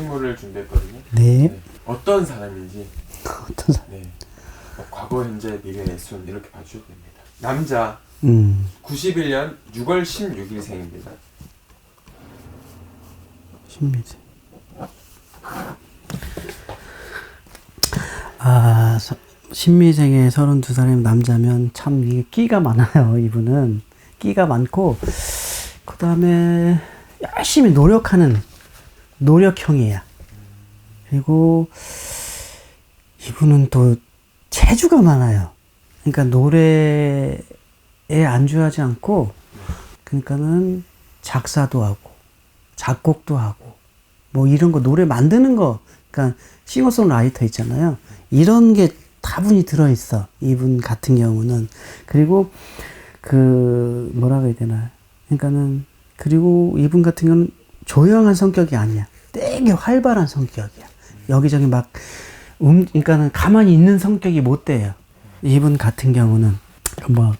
선물을 준비했거든요. 네. 어떤 사람인지 어떤 사람? 네. 뭐 과거, 현재, 미래, 내순 이렇게 봐주셔도 됩니다. 남자 음. 91년 6월 16일생입니다. 신미세. 아, 서- 신미생의 32살의 남자면 참 이게 끼가 많아요, 이분은. 끼가 많고, 그 다음에 열심히 노력하는 노력형이에요. 그리고 이분은 또 재주가 많아요. 그러니까 노래에 안주하지 않고, 그러니까는 작사도 하고, 작곡도 하고 뭐 이런 거 노래 만드는 거 그러니까 싱어송라이터 있잖아요 이런 게 다분히 들어 있어 이분 같은 경우는 그리고 그 뭐라고 해야 되나 그러니까는 그리고 이분 같은 경우는 조용한 성격이 아니야 되게 활발한 성격이야 여기저기 막 음, 그러니까는 가만히 있는 성격이 못 돼요 이분 같은 경우는 막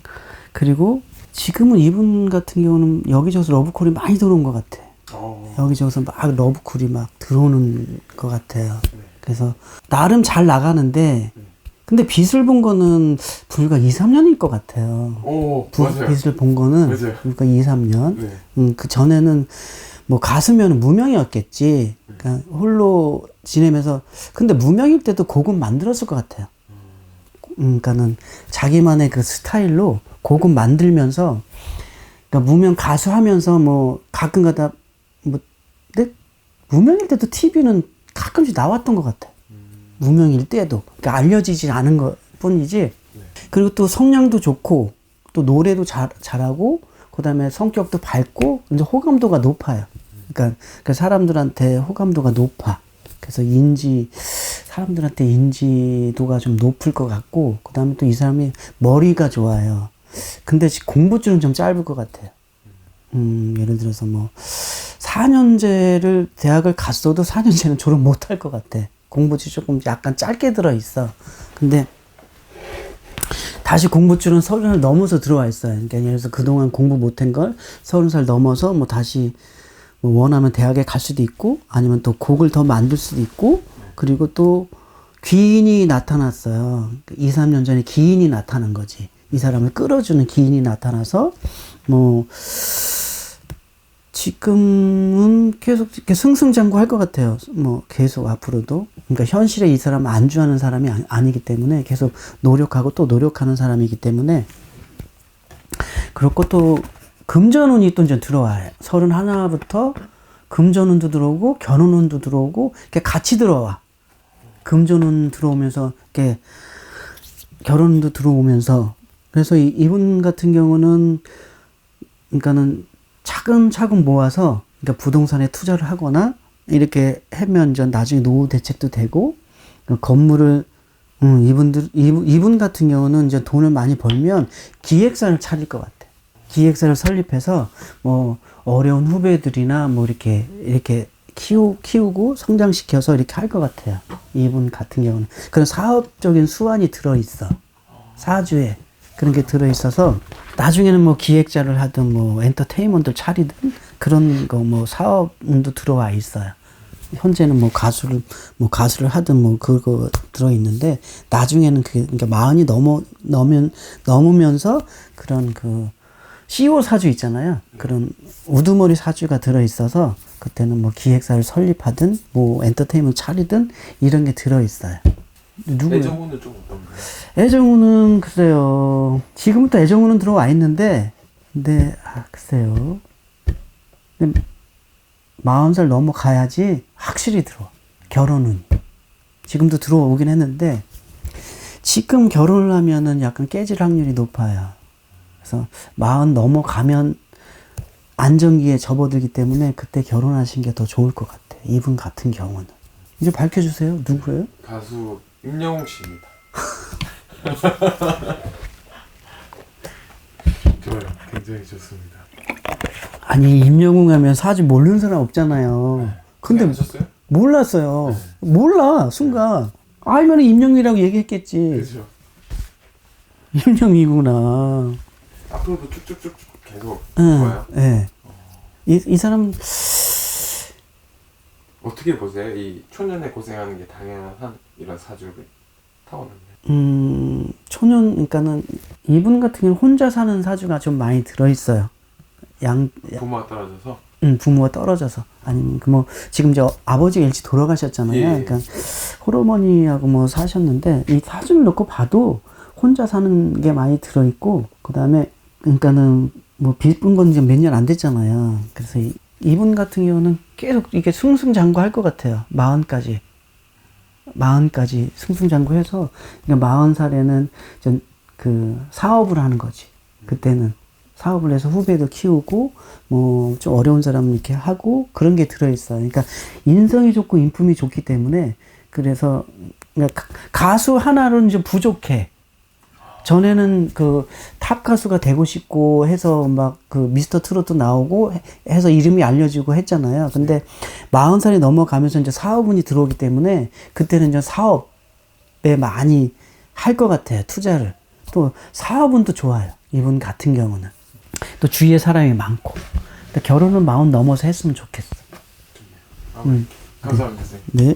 그리고 지금은 이분 같은 경우는 여기저기서 러브콜이 많이 들어온 것 같아 어. 여기저기서 막 러브콜이 막 들어오는 것 같아요. 네. 그래서 나름 잘 나가는데 근데 빚을 본 거는 불과 2, 3년일 것 같아요. 오, 부, 맞아요. 빚을 본 거는 맞아요. 불과 2, 3년. 네. 음, 그 전에는 뭐 가수면 무명이었겠지. 그러니까 홀로 지내면서 근데 무명일 때도 곡은 만들었을 것 같아요. 음, 그러니까는 자기만의 그 스타일로 곡은 만들면서 그러니까 무명 가수 하면서 뭐 가끔가다 뭐 근데 무명일 때도 TV는 가끔씩 나왔던 것 같아. 무명일 때도 그러니까 알려지지 않은 것 뿐이지. 그리고 또 성량도 좋고 또 노래도 잘 잘하고 그다음에 성격도 밝고 이제 호감도가 높아요. 그러니까 그 사람들한테 호감도가 높아. 그래서 인지 사람들한테 인지도가 좀 높을 것 같고 그다음에 또 이 사람이 머리가 좋아요. 근데 지- 공부줄은 좀 짧을 것 같아요. 음, 예를 들어서 뭐 4년제를 대학을 갔어도 4년제는 졸업 못 할 것 같아. 공부지 조금 약간 짧게 들어 있어. 근데 다시 공부줄은 서른 살 넘어서 들어와 있어요. 그러니까 예를 들어서 그동안 공부 못한 걸 서른 살 넘어서 뭐 다시 뭐 원하면 대학에 갈 수도 있고 아니면 또 곡을 더 만들 수도 있고 그리고 또 귀인이 나타났어요. 2, 3년 전에 기인이 나타난 거지. 이 사람을 끌어주는 기인이 나타나서 뭐 지금은 계속 이렇게 승승장구할 것 같아요. 뭐 계속 앞으로도. 그러니까 현실에 이 사람은 안주하는 사람이 아니- 아니기 때문에 계속 노력하고 또 노력하는 사람이기 때문에 그렇고 또 금전운이 또 이제 들어와요. 서른 하나부터 금전운도 들어오고 결혼운도 들어오고 이렇게 같이 들어와. 금전운 들어오면서 이렇게 결혼도 들어오면서 그래서 이, 이분 같은 경우는 그러니까는 차근차근 모아서 그러니까 부동산에 투자를 하거나 이렇게 하면 이제 나중에 노후 대책도 되고 그 건물을 음, 이분들 이분, 이분 같은 경우는 이제 돈을 많이 벌면 기획사를 차릴 것 같아. 기획사를 설립해서 뭐 어려운 후배들이나 뭐 이렇게 이렇게 키우 키우고 성장시켜서 이렇게 할 것 같아요. 이분 같은 경우는 그런 사업적인 수완이 들어 있어. 사주에 그런 게 들어 있어서 나중에는 뭐 기획자를 하든 뭐 엔터테인먼트를 차리든 그런 거 뭐 사업도 들어와 있어요. 현재는 뭐 가수를 뭐 가수를 하든 뭐 그거 들어 있는데 나중에는 그 그러니까 마흔이 넘어 넘으면 넘으면서 그런 그 CEO 사주 있잖아요. 그런 우두머리 사주가 들어 있어서 그때는 뭐 기획사를 설립하든 뭐 엔터테인먼트 차리든 이런 게 들어 있어요. 누구예요? 애정운은 좀 어떤가요? 애정우는 글쎄요. 지금부터 애정우는 들어와 있는데, 근데 아, 글쎄요. 근데 40살 넘어가야지 확실히 들어와. 결혼은. 지금도 들어오긴 했는데, 지금 결혼을 하면은 약간 깨질 확률이 높아요. 그래서 40 넘어가면 안정기에 접어들기 때문에 그때 결혼하신 게 더 좋을 것 같아. 이분 같은 경우는. 이제 밝혀주세요. 누구예요? 가수 임영웅 씨입니다. 좋아요. 굉장히 좋습니다. 아니 임영웅 하면 사실 모르는 사람 없잖아요. 근데 하셨어요? 몰랐어요. 몰라 순간 알면 임영웅이라고 얘기했겠지. 그렇죠. 임영웅이구나. 앞으로도 쭉쭉쭉 계속 응, 좋아요. 예. 이, 이 사람 어떻게 보세요? 이 초년에 고생하는 게 당연한 이런 사주를 타고났네요. 음, 초년, 그러니까는 이분 같은 경우는 혼자 사는 사주가 좀 많이 들어있어요. 양, 야- 부모가 떨어져서 음, 부모가 떨어져서. 아니면 그 뭐, 지금 저 아버지가 일찍 돌아가셨잖아요. 예. 그러니까 호르머니하고 뭐 사셨는데 이 사주를 놓고 봐도 혼자 사는 게 많이 들어있고, 그 다음에, 그러니까는 뭐 빚분 건 이제 몇년 안 됐잖아요. 그래서 이, 이분 같은 경우는 계속 이게 승승장구 할 것 같아요. 마흔까지. 마흔까지 승승장구해서 그러니까 마흔 살에는 전 그 사업을 하는 거지. 그때는 사업을 해서 후배도 키우고 뭐 좀 어려운 사람 이렇게 하고 그런 게 들어 있어요. 그러니까 인성이 좋고 인품이 좋기 때문에 그래서 그러니까 가- 가수 하나로는 좀 부족해. 전에는 그 탑 가수가 되고 싶고 해서 막 그 미스터 트로트 나오고 해- 해서 이름이 알려지고 했잖아요. 근데 마흔 살이 넘어가면서 이제 사업운이 들어오기 때문에 그때는 이제 사업에 많이 할 것 같아요. 투자를. 또 사업운도 좋아요. 이분 같은 경우는. 또 주위에 사람이 많고. 결혼은 마흔 넘어서 했으면 좋겠어. 아, 음. 감사합니다 선생님. 네.